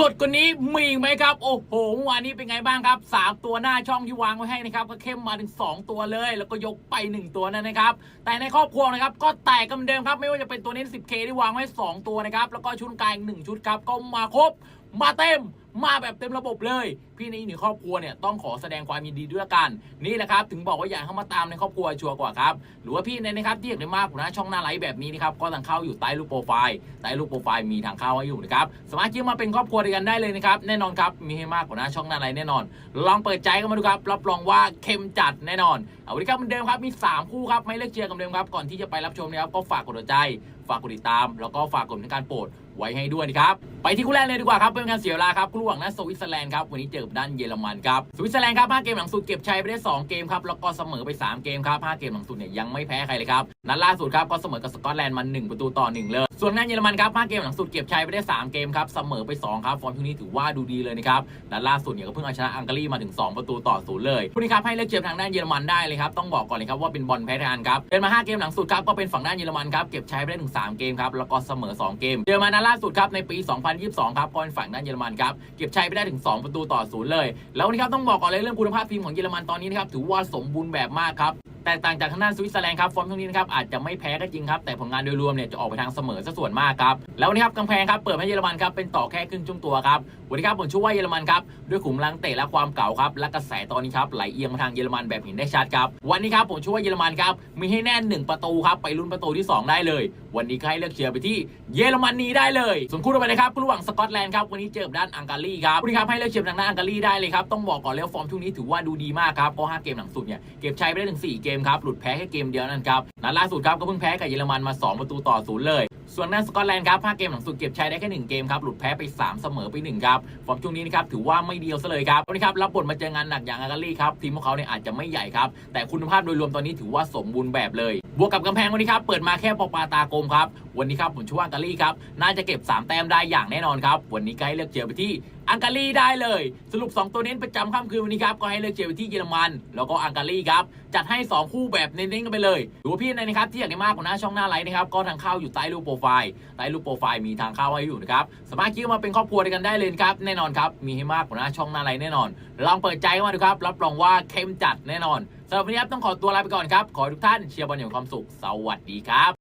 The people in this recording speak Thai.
สดกว่านี้มีอีกไหมครับ โอ้โหเมื่อวานนี้เป็นไงบ้างครับสามตัวหน้าช่องที่วางไว้ให้นะครับ ก็เข้มมาถึง 2 ตัวเลย แล้วก็ยกไป 1 ตัวนั่นนะครับ แต่ในครอบครัวนะครับ ก็แตกกันเดิมครับ ไม่ว่าจะเป็นตัวนี้ 10K ที่วางไว้ 2 ตัวนะครับ แล้วก็ชุดกลางหนึ่งชุดครับ ก็มาครบ มาเต็ม มาแบบเต็มระบบเลย พี่ในอีกหนึ่งครอบครัวเนี่ยต้องขอแสดงความยินดีด้วยละกันนี่แหละครับถึงบอกว่าอยากเข้ามาตามในครอบครัวชัวร์กว่าครับหรือว่าพี่ในนะครับที่อยากได้มากกว่านะช่องหน้าไลฟ์แบบนี้นะครับก็ทางเข้าอยู่ใต้รูปโปรไฟล์ใต้รูปโปรไฟล์มีทางเข้าให้อยู่นะครับสามารถเข้ามาเป็นครอบครัวเดียกันได้เลยนะครับแน่นอนครับมีให้มากกว่านะช่องหน้าไลฟ์แน่นอน ลองเปิดใจกันมาดูครับรับรองว่าเข้มจัดแน่นอนเอาวันนี้ครับเหมือนเดิมครับมี 3 คู่ครับไม่เลือกเชียร์กันเหมือนเดิมครับก่อนที่จะไปรับชมนะครับก็ฝากกดหัวใจ ฝากกดติดตาม แล้วก็ฝากกดในการโปรดไว้ให้ด้วยนะครับไปที่คู่แรกเลยดีกว่าครับเป็นการเสียเวลาครับคู่หว่างนัดสวิตเซอร์แลนด์ครับวันนี้เจอด้านเยอรมันครับสวิตเซอร์แลนด์ครับ5เกมหลังสุดเก็บชัยไปได้ 2 เกมครับแล้วก็เสมอไป 3 เกมครับ5เกมหลังสุดเนี่ยยังไม่แพ้ใครเลยครับนัดล่าสุดครับก็เสมอกับสกอตแลนด์มา1ประตูต่อ1เลย ส่วนด้านเยอรมันครับ5เกมหลังสุดเก็บชัยไปได้ 3 เกมครับเสมอไป 2 ครับ ฟอร์มช่วงนี้ถือว่าดูดีเลยนะครับนัดล่าสุดเนี่ยก็เพิ่งเอาชนะอังการีมาถึง 2 ประตูต่อศูนย์เลยคู่นี้ครับให้เลือกเชียร์ทางด้านเยอรมันได้เลยครับต้องบอกก่อนเลยครับว่าเป็นบอลแพ้ทางครับเป็นมา 5 เกมหลังสุดครับก็เป็นฝั่งด้านเยอรมันครับเก็บชัยไปได้ถึง 3 เกมครับแล้วก็เสมอ 2 เกมเจอมานัดล่าสุดครับในปี 2022 ครับก็เป็นฝั่งด้านเยอรมันครับเก็บชัยไปได้ถึง 2 ประตูต่อศูนย์เลย แล้ววันนี้ครับต้องบอกก่อนเลยเรื่องคุณภาพทีมของเยอรมันตอนนี้นะครับถือว่าสมบูรณ์แบบมากครับ แตกต่างจากทางด้านสวิตเซอร์แลนด์ครับฟอร์มช่วงนี้นะครับอาจจะไม่แพ้ก็จริงครับ แต่ผลงานโดยรวมเนี่ยจะออกไปทางเสมอซะส่วนมากครับ แล้ววันนี้ครับกำแพงครับเปิดให้เยอรมันครับเป็นต่อแค่ครึ่งช่วงตัวครับวันนี้ครับผมชื่อว่าเยอรมันครับด้วยขุมพลังเตะและความเก่าครับและกระแสตอนนี้ครับไหลเอียงมาทางเยอรมันแบบเห็นได้ชัดครับวันนี้ครับผมชื่อว่าเยอรมันครับมีให้แน่นหนึ่งประตูครับไปลุ้นประตูที่สองได้เลย วันนี้ให้เลือกเชียร์ไปที่เยอรมนีได้เลยส่วนคู่ต่อไปนะครับคู่ระหว่างสกอตแลนด์ครับวันนี้เจอบด้านอังการีครับวันนี้ครับให้เลือกเชียร์ทางด้านอังการีได้เลยครับต้องบอกก่อนเลยว่าฟอร์มช่วงนี้ถือว่าดูดีมากครับเพราะห้าเกมหลังสุดเนี่ยเก็บชัยไปได้ถึง4เกมครับหลุดแพ้แค่เกมเดียวนั่นครับนัดล่าสุดครับก็เพิ่งแพ้กับเยอรมันมา 2 ประตูต่อศูนย์เลย ส่วนด้านสกอตแลนด์ครับ5เกมหลังสุดเก็บชัยได้แค่ 1 เกมครับ หลุดแพ้ไป 3 เสมอไป 1 ครับ ฟอร์มช่วงนี้นะครับถือว่าไม่เดียวซะเลยครับวันนี้ครับรับบทมาเจองานหนักอย่างอาการีครับ ทีมของเขาเนี่ยอาจจะไม่ใหญ่ครับ แต่คุณภาพโดยรวมตอนนี้ถือว่าสมบูรณ์แบบเลย บวกกับกำแพงวันนี้ครับเปิดมาแค่ปอปาตากลมครับ วันนี้ครับผมชื่อว่าอาการีครับน่าจะเก็บ 3 แต้มได้อย่างแน่นอนครับ วันนี้ก็ให้เลือกเชียร์ไปที่อังการีได้เลย สรุป 2 ตัวเน้นประจำค่ำคืนวันนี้ครับก็ให้เลือกเชียร์ไปที่เยอรมัน แล้วก็อังการีครับจัดให้ 2 คู่แบบเน้นๆกันไปเลยหรือพี่ในนะครับที่อยากได้มากกว่าหน้าช่องหน้าไลน์นะครับก็ทางเข้าอยู่ใต้รูปโปรไฟล์ใต้รูปโปรไฟล์มีทางเข้าให้อยู่นะครับสามารถคลิกมาเป็นครอบครัวด้วยกันได้เลยครับแน่นอนครับมีให้มากกว่าหน้าช่องหน้าไลน์แน่นอน ลองเปิดใจเข้ามาดูครับรับรองว่าเข้มจัดแน่นอนสำหรับวันนี้ครับต้องขอตัวลาไปก่อนครับขอทุกท่านเชียร์บอลอย่างความสุขสวัสดีครับ